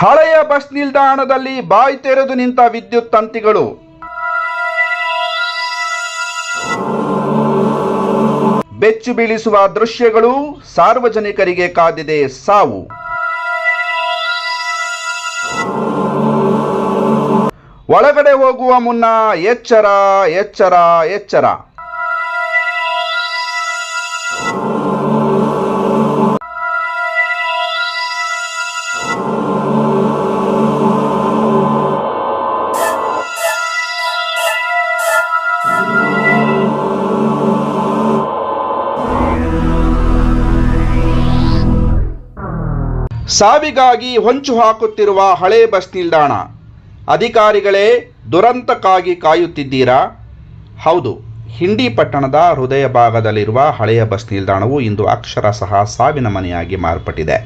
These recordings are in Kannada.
ಹಳೆಯ ಬಸ್ ನಿಲ್ದಾಣದಲ್ಲಿ ಬಾಯಿ ತೆರೆದು ನಿಂತ ವಿದ್ಯುತ್ ತಂತಿಗಳು. ಬೆಚ್ಚು ಬೀಳಿಸುವ ದೃಶ್ಯಗಳು ಸಾರ್ವಜನಿಕರಿಗೆ ಕಾದಿದೆ ಸಾವು. ಒಳಗಡೆ ಹೋಗುವ ಮುನ್ನ ಎಚ್ಚರ ಎಚ್ಚರ ಎಚ್ಚರ. ಸಾವಿಗಾಗಿ ಹೊಂಚು ಹಾಕುತ್ತಿರುವ ಹಳೆ ಬಸ್ ನಿಲ್ದಾಣ. ಅಧಿಕಾರಿಗಳೇ, ದುರಂತಕ್ಕಾಗಿ ಕಾಯುತ್ತಿದ್ದೀರಾ? ಹೌದು, ಹಿಂಡಿ ಪಟ್ಟಣದ ಹೃದಯ ಭಾಗದಲ್ಲಿರುವ ಹಳೆಯ ಬಸ್ ನಿಲ್ದಾಣವು ಇಂದು ಅಕ್ಷರಶಃ ಸಾವಿನ ಮನೆಯಾಗಿ ಮಾರ್ಪಟ್ಟಿದೆ.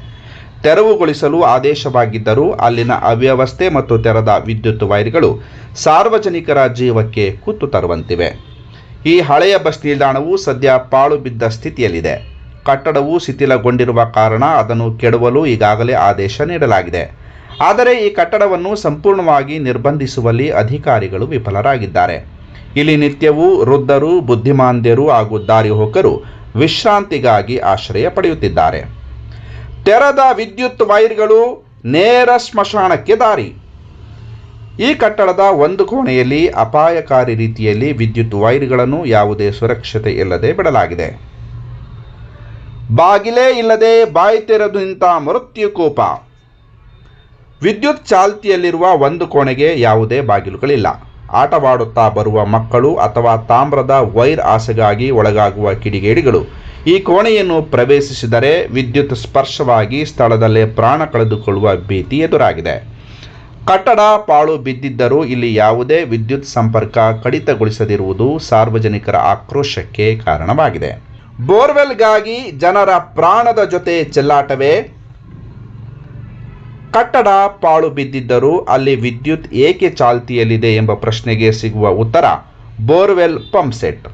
ತೆರವುಗೊಳಿಸಲು ಆದೇಶವಾಗಿದ್ದರೂ ಅಲ್ಲಿನ ಅವ್ಯವಸ್ಥೆ ಮತ್ತು ತೆರೆದ ವಿದ್ಯುತ್ ವೈರ್ಗಳು ಸಾರ್ವಜನಿಕರ ಜೀವಕ್ಕೆ ಕುತ್ತು ತರುವಂತಿವೆ. ಈ ಹಳೆಯ ಬಸ್ ನಿಲ್ದಾಣವು ಸದ್ಯ ಪಾಳು ಬಿದ್ದ ಸ್ಥಿತಿಯಲ್ಲಿದೆ. ಕಟ್ಟಡವು ಶಿಥಿಲಗೊಂಡಿರುವ ಕಾರಣ ಅದನ್ನು ಕೆಡವಲು ಈಗಾಗಲೇ ಆದೇಶ ನೀಡಲಾಗಿದೆ. ಆದರೆ ಈ ಕಟ್ಟಡವನ್ನು ಸಂಪೂರ್ಣವಾಗಿ ನಿರ್ಬಂಧಿಸುವಲ್ಲಿ ಅಧಿಕಾರಿಗಳು ವಿಫಲರಾಗಿದ್ದಾರೆ. ಇಲ್ಲಿ ನಿತ್ಯವೂ ವೃದ್ಧರು, ಬುದ್ಧಿಮಾಂದ್ಯರು ಹಾಗೂ ದಾರಿಹೋಕರು ವಿಶ್ರಾಂತಿಗಾಗಿ ಆಶ್ರಯ ಪಡೆಯುತ್ತಿದ್ದಾರೆ. ತೆರೆದ ವಿದ್ಯುತ್ ವೈರ್ಗಳು ನೇರ ಸ್ಮಶಾನಕ್ಕೆ ದಾರಿ. ಈ ಕಟ್ಟಡದ ಒಂದು ಕೋಣೆಯಲ್ಲಿ ಅಪಾಯಕಾರಿ ರೀತಿಯಲ್ಲಿ ವಿದ್ಯುತ್ ವೈರ್ಗಳನ್ನು ಯಾವುದೇ ಸುರಕ್ಷತೆ ಇಲ್ಲದೆ ಬಿಡಲಾಗಿದೆ. ಬಾಗಿಲೇ ಇಲ್ಲದೆ ಬಾಯಿ ತೆರೆದು ನಿಂತ ಮೃತ್ಯುಕೋಪ ವಿದ್ಯುತ್ ಚಾಲ್ತಿಯಲ್ಲಿರುವ ಒಂದು ಕೋಣೆಗೆ ಯಾವುದೇ ಬಾಗಿಲುಗಳಿಲ್ಲ. ಆಟವಾಡುತ್ತಾ ಬರುವ ಮಕ್ಕಳು ಅಥವಾ ತಾಮ್ರದ ವೈರ್ ಆಸೆಗಾಗಿ ಒಳಗಾಗುವ ಕಿಡಿಗೇಡಿಗಳು. ಈ ಕೋಣೆಯನ್ನು ಪ್ರವೇಶಿಸಿದರೆ ವಿದ್ಯುತ್ ಸ್ಪರ್ಶವಾಗಿ ಸ್ಥಳದಲ್ಲೇ ಪ್ರಾಣ ಕಳೆದುಕೊಳ್ಳುವ ಭೀತಿ ಎದುರಾಗಿದೆ. ಕಟ್ಟಡ ಪಾಳು ಬಿದ್ದಿದ್ದರೂ ಇಲ್ಲಿ ಯಾವುದೇ ವಿದ್ಯುತ್ ಸಂಪರ್ಕ ಕಡಿತಗೊಳಿಸದಿರುವುದು ಸಾರ್ವಜನಿಕರ ಆಕ್ರೋಶಕ್ಕೆ ಕಾರಣವಾಗಿದೆ. ಬೋರ್ವೆಲ್ಗಾಗಿ ಜನರ ಪ್ರಾಣದ ಜೊತೆ ಚೆಲ್ಲಾಟವೇ? ಕಟ್ಟಡ ಪಾಳು ಬಿದ್ದಿದ್ದರೂ ಅಲ್ಲಿ ವಿದ್ಯುತ್ ಏಕೆ ಚಾಲ್ತಿಯಲ್ಲಿದೆ ಎಂಬ ಪ್ರಶ್ನೆಗೆ ಸಿಗುವ ಉತ್ತರ, ಬೋರ್ವೆಲ್ ಪಂಪ್ ಸೆಟ್.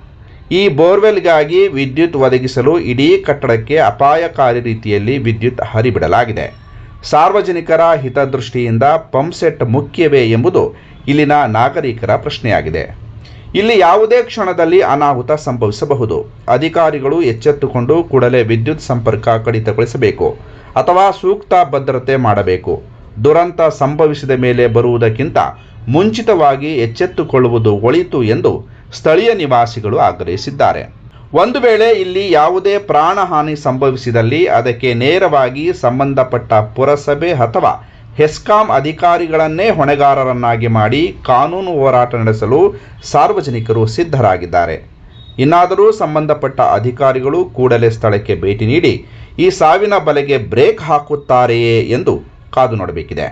ಈ ಬೋರ್ವೆಲ್ಗಾಗಿ ವಿದ್ಯುತ್ ಒದಗಿಸಲು ಇಡೀ ಕಟ್ಟಡಕ್ಕೆ ಅಪಾಯಕಾರಿ ರೀತಿಯಲ್ಲಿ ವಿದ್ಯುತ್ ಹರಿಬಿಡಲಾಗಿದೆ. ಸಾರ್ವಜನಿಕರ ಹಿತದೃಷ್ಟಿಯಿಂದ ಪಂಪ್ ಸೆಟ್ ಮುಖ್ಯವೇ ಎಂಬುದು ಇಲ್ಲಿನ ನಾಗರಿಕರ ಪ್ರಶ್ನೆಯಾಗಿದೆ. ಇಲ್ಲಿ ಯಾವುದೇ ಕ್ಷಣದಲ್ಲಿ ಅನಾಹುತ ಸಂಭವಿಸಬಹುದು. ಅಧಿಕಾರಿಗಳು ಎಚ್ಚೆತ್ತುಕೊಂಡು ಕೂಡಲೇ ವಿದ್ಯುತ್ ಸಂಪರ್ಕ ಕಡಿತಗೊಳಿಸಬೇಕು ಅಥವಾ ಸೂಕ್ತ ಭದ್ರತೆ ಮಾಡಬೇಕು. ದುರಂತ ಸಂಭವಿಸಿದ ಮೇಲೆ ಬರುವುದಕ್ಕಿಂತ ಮುಂಚಿತವಾಗಿ ಎಚ್ಚೆತ್ತುಕೊಳ್ಳುವುದು ಒಳಿತು ಎಂದು ಸ್ಥಳೀಯ ನಿವಾಸಿಗಳು ಆಗ್ರಹಿಸಿದ್ದಾರೆ. ಒಂದು ವೇಳೆ ಇಲ್ಲಿ ಯಾವುದೇ ಪ್ರಾಣಹಾನಿ ಸಂಭವಿಸಿದಲ್ಲಿ ಅದಕ್ಕೆ ನೇರವಾಗಿ ಸಂಬಂಧಪಟ್ಟ ಪುರಸಭೆ ಅಥವಾ ಹೆಸ್ಕಾಂ ಅಧಿಕಾರಿಗಳನ್ನೇ ಹೊಣೆಗಾರರನ್ನಾಗಿ ಮಾಡಿ ಕಾನೂನು ಹೋರಾಟ ನಡೆಸಲು ಸಾರ್ವಜನಿಕರು ಸಿದ್ಧರಾಗಿದ್ದಾರೆ. ಇನ್ನಾದರೂ ಸಂಬಂಧಪಟ್ಟ ಅಧಿಕಾರಿಗಳು ಕೂಡಲೇ ಸ್ಥಳಕ್ಕೆ ಭೇಟಿ ನೀಡಿ ಈ ಸಾವಿನ ಬಲೆಗೆ ಬ್ರೇಕ್ ಹಾಕುತ್ತಾರೆಯೇ ಎಂದು ಕಾದು ನೋಡಬೇಕಿದೆ.